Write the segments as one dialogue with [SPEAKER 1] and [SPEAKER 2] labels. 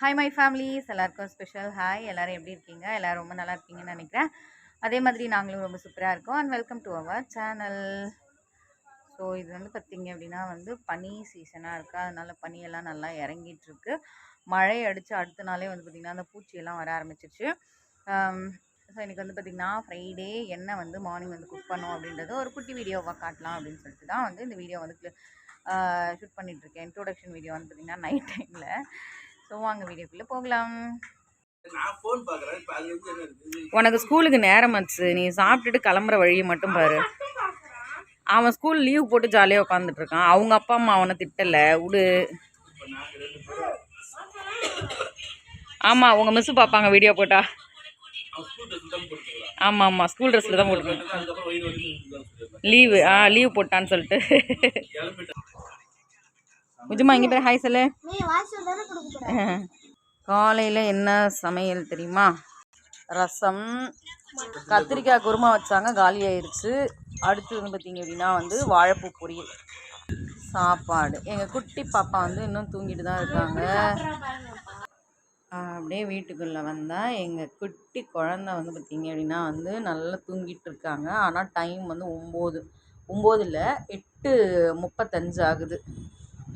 [SPEAKER 1] Hi my families எல்லாருக்கும் special hi எல்லோரும் எப்படி இருக்கீங்க? எல்லோரும் ரொம்ப நல்லா இருப்பீங்கன்னு நினைக்கிறேன். அதே மாதிரி நாங்களும் ரொம்ப சூப்பராக இருக்கோம். And welcome to our channel so இது வந்து பார்த்திங்க அப்படின்னா வந்து பனி சீசனாக இருக்குது அதனால் பனியெல்லாம் நல்லா இறங்கிட்டுருக்கு. மழை அடித்து அடுத்த நாளே வந்து பார்த்திங்கன்னா அந்த பூச்சியெல்லாம் வர ஆரம்பிச்சிருச்சு. Um, ஸோ இன்றைக்கி வந்து பார்த்திங்கன்னா ஃப்ரைடே என்ன வந்து மார்னிங் வந்து குக் பண்ணோம் அப்படின்றத ஒரு குட்டி வீடியோவாக காட்டலாம் அப்படின்னு சொல்லிட்டு தான் வந்து இந்த வீடியோ வந்து ஷூட் பண்ணிகிட்ருக்கேன் இன்ட்ரோடக்ஷன் வீடியோ வந்து பார்த்திங்கன்னா நைட் டைமில் ஸோ வாங்க வீடியோக்குள்ளே போகலாம். உனக்கு ஸ்கூலுக்கு நேரம் ஆச்சு. நீ சாப்பிட்டுட்டு கிளம்புற வழியை மட்டும் பாரு. அவன் ஸ்கூல் லீவ் போட்டு ஜாலியாக உட்காந்துட்டு இருக்கான். அவங்க அப்பா அம்மா அவனை திட்டலை. விடு. ஆமாம் உங்கள் மிஸ்ஸு பார்ப்பாங்க வீடியோ போட்டா. ஆமாம் ஆமாம் ஸ்கூல் ட்ரெஸ்ஸில் தான் போட்டுருக்கேன் லீவு ஆ லீவ் போட்டான்னு சொல்லிட்டு. உஜுமா இங்கே போய் ஹாய் சொல்லு. காலையில் என்ன சமையல் தெரியுமா? ரசம் கத்திரிக்காய் குருமா வச்சாங்க காலி ஆயிடுச்சு அடுத்து வந்து பார்த்திங்க அப்படின்னா வந்து வாழைப்பூ பொரியல். சாப்பாடு. எங்கள் குட்டி பாப்பா வந்து இன்னும் தூங்கிட்டு தான் இருக்காங்க. அப்படியே வீட்டுக்குள்ளே வந்தால் எங்கள் குட்டி குழந்த வந்து பார்த்திங்க அப்படின்னா வந்து நல்லா தூங்கிட்டு இருக்காங்க. ஆனால் டைம் வந்து ஒம்பது. ஒம்பது இல்லை எட்டு முப்பத்தஞ்சு ஆகுது.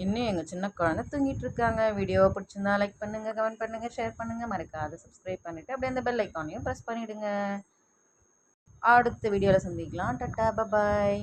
[SPEAKER 1] இன்னும் எங்கள் சின்ன குழந்தை தூங்கிட்டு இருக்காங்க. வீடியோவை பிடிச்சிருந்தா லைக் பண்ணுங்கள் கமெண்ட் பண்ணுங்கள் ஷேர் பண்ணுங்கள் மறக்காத சப்ஸ்கிரைப் பண்ணிவிட்டு அப்படியே அந்த பெல் ஐக்கானையும் ப்ரெஸ் பண்ணிவிடுங்க அடுத்த வீடியோவில் சந்திக்கலாம். Ta-ta bye bye